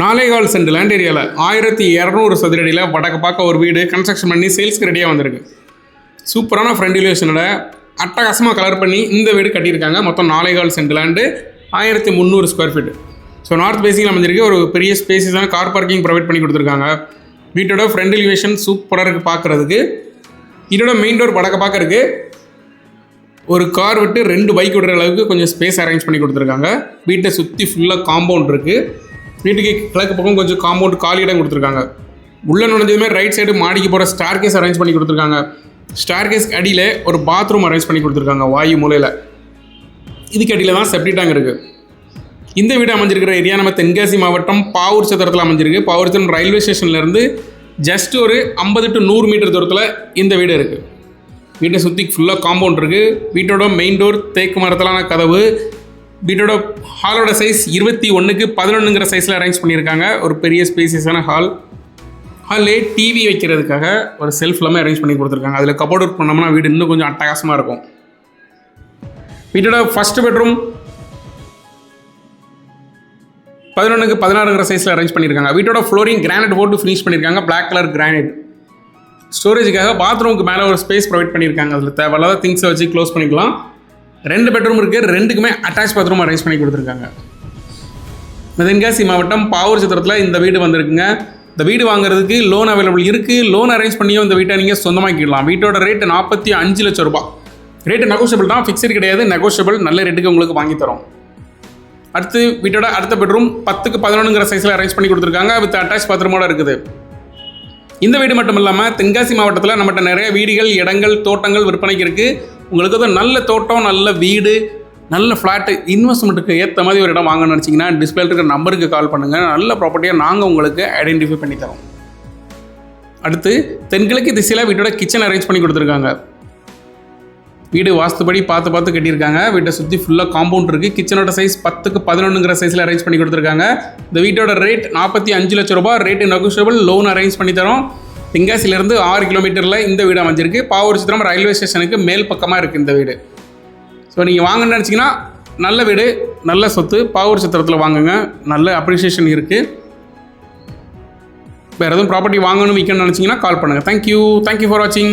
நாலே கால் cent land ஏரியாவில் ஆயிரத்தி இரநூறு சதுரடியில் வடக்கு பார்க்க ஒரு வீடு கன்ஸ்ட்ரக்ஷன் பண்ணி சேல்ஸ்க்கு ரெடியாக வந்திருக்கு. சூப்பரான ஃப்ரெண்ட் எலிவேஷனோட அட்டகாசமாக கலர் பண்ணி இந்த வீடு கட்டியிருக்காங்க. மொத்தம் நாலே கால் சென்ட் லேண்டு ஆயிரத்தி முந்நூறு ஸ்கொயர் ஃபீட் ஸோ நார்த் பேசிங்கில் அமைஞ்சிருக்கு. ஒரு பெரிய ஸ்பேசிஸான கார் பார்க்கிங் ப்ரொவைட் பண்ணி கொடுத்துருக்காங்க. வீட்டோட ஃப்ரெண்ட் எலிவேஷன் சூப்பராக இருக்குது பார்க்குறதுக்கு. இதோட மெயின் டோர் படக்க பார்க்க இருக்குது ஒரு கார் விட்டு ரெண்டு பைக் விடுற அளவுக்கு கொஞ்சம் ஸ்பேஸ் அரேஞ்ச் பண்ணி கொடுத்துருக்காங்க. வீட்டை சுற்றி ஃபுல்லாக காம்பவுண்ட் இருக்குது வீட்டுக்கு கிழக்கு பக்கம் கொஞ்சம் காம்பவுண்ட் காலி இடம் கொடுத்துருக்காங்க. உள்ளே நுழைஞ்சதுமே ரைட் சைடு மாடிக்கு போகிற ஸ்டார் கேஸ் அரேஞ்ச் பண்ணி கொடுத்துருக்காங்க. ஸ்டார் கேஸ் அடியில் ஒரு பாத்ரூம் அரேஞ்ச் பண்ணி கொடுத்துருக்காங்க வாயு மூலையில். இதுக்கு அடியில் தான் செப்டி டேங்க் இருக்குது இந்த வீடு அமைஞ்சிருக்கிற ஏரியா நம்ம தென்காசி மாவட்டம் பாவூர் சத்திரத்தில் அமைஞ்சிருக்கு. பாவூர் சத்திரம் ரயில்வே ஸ்டேஷன்லேருந்து ஜஸ்ட் ஒரு ஐம்பது டு நூறு மீட்டர் தூரத்தில் இந்த வீடு இருக்குது வீட்டை சுற்றி ஃபுல்லாக காம்பவுண்ட் இருக்குது வீட்டோட மெயின் டோர் தேக்கு மரத்திலான கதவு வீட்டோட ஹாலோட சைஸ் இருபத்தி ஒன்றுக்கு பதினொன்றுங்கிற சைஸில் அரேஞ்ச் பண்ணியிருக்காங்க. ஒரு பெரிய ஸ்பேசியஸான ஹால் ஹாலே டிவி வைக்கிறதுக்காக ஒரு செல்ஃப் எல்லாமே அரேஞ்ச் பண்ணி கொடுத்துருக்காங்க. அதில் கபோர்ட் ஒர்க் பண்ணோம்னா வீடு இன்னும் கொஞ்சம் அட்டகாசமாக இருக்கும். வீட்டோட ஃபஸ்ட் பெட்ரூம் பதினொன்றுக்கு பதினாறுங்கிற சைஸில் அரேஞ்ச் பண்ணியிருக்காங்க. வீட்டோட ஃப்ளோரிங் கிரானைட் போட்டு ஃபினிஷ் பண்ணியிருக்காங்க. பிளாக் கலர் கிரானைட் ஸ்டோரேஜுக்காக பாத்ரூமுக்கு மேலே ஒரு ஸ்பேஸ் ப்ரொவைட் பண்ணியிருக்காங்க. அதில் தேவையில்லாத திங்ஸை வச்சு க்ளோஸ் பண்ணிக்கலாம். ரெண்டு பெட்ரூம் இருக்குது ரெண்டுக்குமே அட்டாச் பாத்ரூம் அரேஞ்ச் பண்ணி கொடுத்துருக்காங்க. தென்காசி மாவட்டம் பாவூர் சித்திரத்தில் இந்த வீடு வந்திருக்குங்க. இந்த வீடு வாங்குறதுக்கு லோன் அவைலபிள் இருக்குது லோன் அரேஞ்ச் பண்ணியும் இந்த வீட்டை நீங்கள் சொந்தமாக்கிடலாம். வீட்டோட ரேட்டு நாற்பத்தி அஞ்சு லட்சம் ரூபாய். ரேட்டு நெகோஷியபிள் தான் ஃபிக்ஸட் கிடையாது. நெகோஷியபிள் நல்ல ரேட்டுக்கு உங்களுக்கு வாங்கி தரோம். அடுத்து வீட்டோட அடுத்த பெட்ரூம் பத்துக்கு பதினொன்றுங்கிற சைஸில் அரேஞ்ச் பண்ணி கொடுத்துருக்காங்க. வித் அட்டாச் பாத்ரூமோட இருக்குது. இந்த வீடு மட்டும் இல்லாமல் தென்காசி மாவட்டத்தில் நம்மகிட்ட நிறைய வீடுகள் இடங்கள் தோட்டங்கள் விற்பனைக்கு இருக்குது உங்களுக்கு வந்து நல்ல தோட்டம் நல்ல வீடு நல்ல ஃப்ளாட்டு இன்வெஸ்ட்மெண்ட்டுக்கு ஏற்ற மாதிரி ஒரு இடம் வாங்கணும்னு நினச்சிங்கன்னா டிஸ்பிளேல இருக்கிற நம்பருக்கு கால் பண்ணுங்கள் நல்ல ப்ராப்பர்ட்டியாக நாங்கள் உங்களுக்கு ஐடென்டிஃபை பண்ணி தரோம். அடுத்து தென்கிழக்கு திசையில் வீட்டோட கிச்சன் அரேஞ்ச் பண்ணி கொடுத்துருக்காங்க. வீடு வாஸ்துபடி பார்த்து பார்த்து கட்டியிருக்காங்க. வீட்டை சுற்றி ஃபுல்லாக காம்பவுண்ட் இருக்குது கிச்சனோட சைஸ் பத்துக்கு பதினொன்றுங்கிற சைஸில் அரேஞ்ச் பண்ணி கொடுத்துருக்காங்க. இந்த வீட்டோட ரேட் நாற்பத்தி அஞ்சு லட்ச ரூபா ரேட்டு நெகோஷியபிள் லோன் அரேஞ்ச் பண்ணி தரோம். தென்காசியிலேருந்து ஆறு கிலோமீட்டரில் இந்த வீடு அமைஞ்சிருக்கு. பாவூர் சித்திரம் ரயில்வே ஸ்டேஷனுக்கு மேல் பக்கமாக இருக்குது இந்த வீடு. ஸோ நீங்கள் வாங்கணும்னு நினச்சிங்கன்னா நல்ல வீடு நல்ல சொத்து பாவூர் சித்திரத்தில் வாங்குங்க. நல்ல அப்ரிசியேஷன் இருக்குது வேறு எதுவும் ப்ராப்பர்ட்டி வாங்கணும் விற்கணும்னு நினச்சிங்கன்னா கால் பண்ணுங்கள் தேங்க்யூ தேங்க்யூ ஃபார் வாட்சிங்